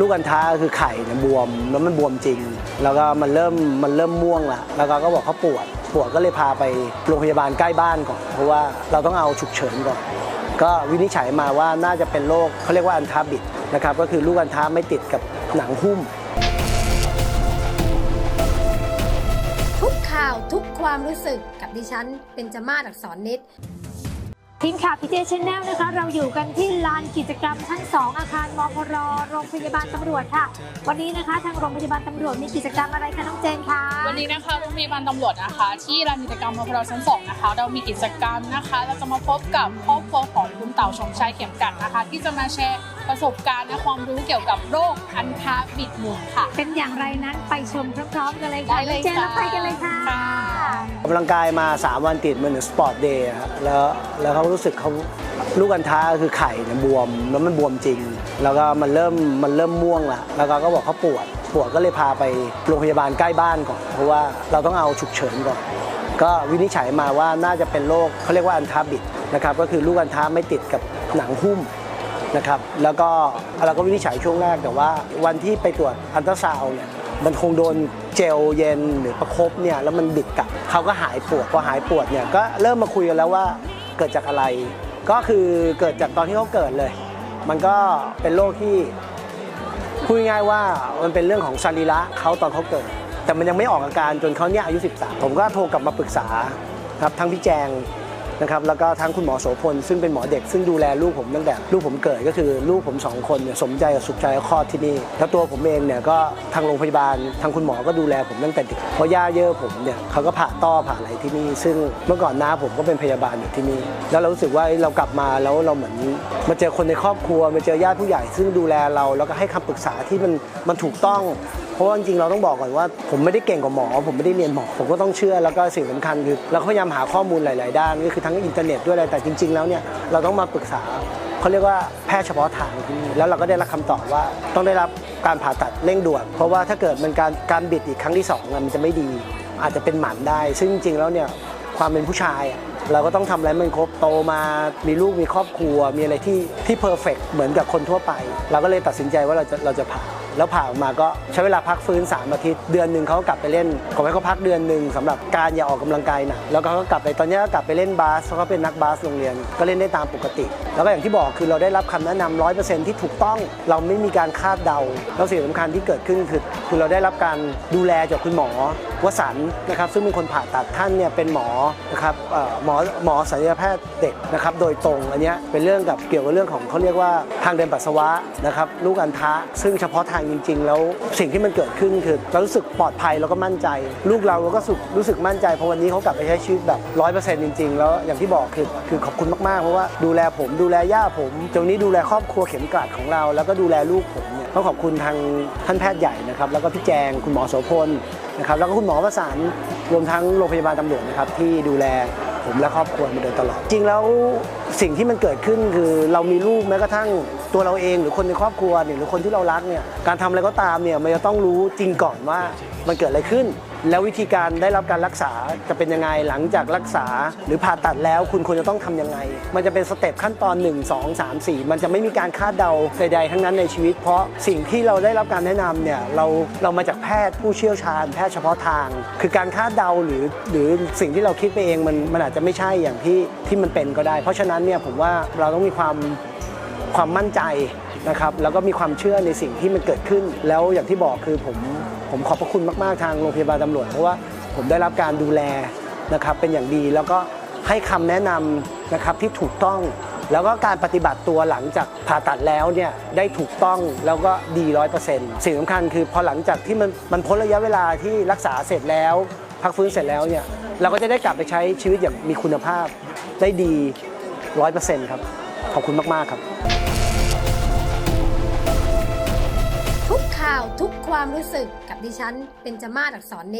ลูกอันท้าคือไข่เนี่ยบวมแล้วมันบวมจริง แล้วก็มันเริ่มมันเริ่มม่วงละแล้วก็ก็บอกเขาปวดปวดก็เลยพาไปโรงพยาบาลใกล้บ้านก่อน เพราะว่าเราต้องเอาฉุกเฉินก่อน ก็วินิจฉัยมาว่าน่าจะเป็นโรคเขาเรียกว่าอันท้าบิดนะครับก็คือลูกอันท้าไม่ติดกับหนังหุ้ม ทุกข่าวทุกความรู้สึกกับดิฉันเป็นจมาศอักษรนิด ทีมข่าวพีเจชแนลนะคะ เราอยู่กันที่ลานกิจกรรมชั้น 2 อาคารมพรโรงพยาบาลตำรวจค่ะ วันนี้นะคะทางโรงพยาบาลตำรวจมีกิจกรรมอะไรคะน้องเจนคะวันนี้นะคะโรงพยาบาลตำรวจนะคะ ที่ลานกิจกรรมมพรชั้นสองนะคะ เรามีกิจกรรมนะคะ เราจะมาพบกับครอบครัวของคุณเต่าชมชัยเข็มกัดนะคะ ที่จะมาแชร์ ประสบการณ์และความรู้เกี่ยวกับโรคอันทาบิดหมุนค่ะ เป็นอย่างไรนั้นไปชมพร้อมๆกันเลยค่ะได้เลยน้องเจนค่ะแล้วไปกันเลยค่ะ ค่ะ ออกกำลังกายมา 3 วันติดมันเหมือนสปอร์ตเดย์ครับแล้วแล้วเขารู้สึกเขาลูกอันท้าคือไข่เนี่ยบวมแล้วมันบวมจริง แล้วก็มันเริ่มมันเริ่มม่วงละแล้วก็ก็บอกเขาปวดปวดก็เลยพาไปโรงพยาบาลใกล้บ้านก่อน เพราะว่าเราต้องเอาฉุกเฉินก่อน ก็วินิจฉัยมาว่าน่าจะเป็นโรคเขาเรียกว่าอันทาบิดนะครับก็คือลูกอันท้าไม่ติดกับหนังหุ้ม นะครับแล้วก็เราก็วินิจฉัยช่วงแรกแต่ว่า วันที่ไปตรวจอัลตราซาวเนี่ยมันคงโดนเจลเย็นหรือประคบเนี่ยแล้วมันบิดกลับเขาก็หายปวดพอหายปวดเนี่ยก็เริ่มมาคุยกันแล้วว่าเกิดจากอะไร ก็คือเกิดจากตอนที่เขาเกิดเลย มันก็เป็นโรคที่พูดง่ายว่ามันเป็นเรื่องของสรีระเขาตอนเขาเกิด แต่มันยังไม่ออกอาการจนเขาเนี่ยอายุ 13 ผมก็โทรกลับมาปรึกษาครับทั้งพี่แจง นะครับแล้วก็ทั้งคุณหมอโสพลซึ่งเป็นหมอเด็กซึ่งดูแลลูกผมตั้งแต่ลูกผมเกิดก็คือลูกผมสองคนเนี่ยสมใจกับสุขใจกับคลอดที่นี่แล้วตัวผมเองเนี่ยก็ทางโรงพยาบาลทางคุณหมอก็ดูแลผมตั้งแต่เด็กเพราะย่าเยอะผมเนี่ยเขาก็ผ่าต้อผ่าอะไรที่นี่ ซึ่งเมื่อก่อนน้าผมก็เป็นพยาบาลอยู่ที่นี่แล้วเรารู้สึกว่าเรากลับมาแล้วเราเหมือนมาเจอคนในครอบครัวมาเจอญาติผู้ใหญ่ ซึ่งดูแลเราแล้วก็ให้คำปรึกษาที่มันมันถูกต้องเพราะว่าจริงๆเราต้องบอกก่อนว่า ผมไม่ได้เก่งกว่าหมอ ผมไม่ได้เรียนหมอ ผมก็ต้องเชื่อแล้วก็สิ่งสำคัญคือเราพยายามหาข้อมูลหลาย ๆ ด้านก็คือทั้งอินเทอร์เน็ตด้วยอะไรแต่จริง ๆ แล้วเนี่ยเราต้องมาปรึกษาเขาเรียกว่าแพทย์เฉพาะทางที่นี่แล้วเราก็ได้รับคำตอบว่าต้องได้รับการผ่าตัดเร่งด่วน เพราะว่าถ้าเกิดมันการการบิดอีกครั้งที่สองอะมันจะไม่ดี อาจจะเป็นหมันได้ ซึ่งจริงๆแล้วเนี่ยความเป็นผู้ชายอะเราก็ต้องทำอะไรมันครบโตมามีลูกมีครอบครัว มีอะไรที่ที่เพอร์เฟกเหมือนกับคนทั่วไป เราก็เลยตัดสินใจว่าเราจะเราจะผ่าแล้วผ่าออกมาก็ใช้เวลาพักฟื้น 3 อาทิตย์ เดือนหนึ่งเขาก็กลับไปเล่นขอให้เขาพักเดือนหนึ่งสำหรับการอย่าออกกำลังกายหนักแล้วก็เขาก็กลับไปตอนนี้ก็กลับไปเล่นบาสเพราะเขาเป็นนักบาสโรงเรียนก็เล่นได้ตามปกติ แล้วก็อย่างที่บอกคือเราได้รับคำแนะนำร้อยเปอร์เซ็นที่ถูกต้องเราไม่มีการคาดเดาแล้วสิ่งสำคัญที่เกิดขึ้นคือคือเราได้รับการดูแลจากคุณหมอ วสันนะครับซึ่งเป็นคนผ่าตัดท่านเนี่ยเป็นหมอนะครับหมอหมอศัลยแพทย์เด็กนะครับโดยตรงอันเนี้ยเป็นเรื่องกับเกี่ยวกับเรื่องของเขาเรียกว่าทางเดินปัสสาวะนะครับลูกอัณฑะซึ่งเฉพาะทางจริง ๆ แล้วสิ่งที่มันเกิดขึ้นคือเรารู้สึกปลอดภัยแล้วก็มั่นใจ ลูกเราเราก็รู้สึกมั่นใจเพราะวันนี้เขากลับไปใช้ชีวิตแบบร้อยเปอร์เซ็นต์จริง ๆ แล้วอย่างที่บอกคือคือขอบคุณมากๆเพราะว่าดูแลผมดูแลย่าผมจนวันนี้ดูแลครอบครัวเข็มกลัดของเรา แล้วก็ดูแลลูกผมเนี่ยต้องขอบคุณทางท่านแพทย์ใหญ่นะครับแล้วก็พี่แจงคุณหมอโสพล นะครับแล้วก็คุณหมอประสานรวมทั้งโรงพยาบาลตำรวจนะครับที่ดูแลผมและครอบครัวมาโดยตลอด จริงแล้วสิ่งที่มันเกิดขึ้นคือเรามีลูกแม้กระทั่งตัวเราเองหรือคนในครอบครัวเนี่ยหรือคนที่เรารักเนี่ยการทำอะไรก็ตามเนี่ยมันจะต้องรู้จริงก่อนว่ามันเกิดอะไรขึ้น แล้ววิธีการได้รับการรักษาจะเป็นยังไงหลังจากรักษา หรือผ่าตัดแล้วคุณควรจะต้องทำยังไง มันจะเป็นสเต็ปขั้นตอน 1 2 3 4 มันจะไม่มีการคาดเดาใดๆ ทั้งนั้นในชีวิต เพราะสิ่งที่เราได้รับการแนะนำเนี่ยเราเรามาจากแพทย์ผู้เชี่ยวชาญ แพทย์เฉพาะทาง คือการคาดเดาหรือหรือสิ่งที่เราคิดไปเองมันมันอาจจะไม่ใช่อย่างที่ที่มันเป็นก็ได้ เพราะฉะนั้นเนี่ยผมว่าเราต้องมีความความมั่นใจนะครับแล้วก็มีความเชื่อในสิ่งที่มันเกิดขึ้น แล้วอย่างที่บอกคือผม ผมขอบพระคุณมาก ๆ ทางโรงพยาบาลตำรวจ เพราะว่าผมได้รับการดูแลนะครับเป็นอย่างดีแล้วก็ให้คำแนะนำนะครับที่ถูกต้องแล้วก็การปฏิบัติตัวหลังจากผ่าตัดแล้วเนี่ยได้ถูกต้องแล้วก็ดีร้อยเปอร์เซ็นต์สิ่งสำคัญคือพอหลังจากที่มันมันพ้นระยะเวลาที่รักษาเสร็จแล้ว พักฟื้นเสร็จแล้วเนี่ยเราก็จะได้กลับไปใช้ชีวิตอย่างมีคุณภาพได้ดีร้อยเปอร์เซ็นต์ครับ ขอบคุณมาก ๆ ครับ ทุกข่าวทุกความรู้สึกกับดิฉันเป็นจมาศอักษรนิด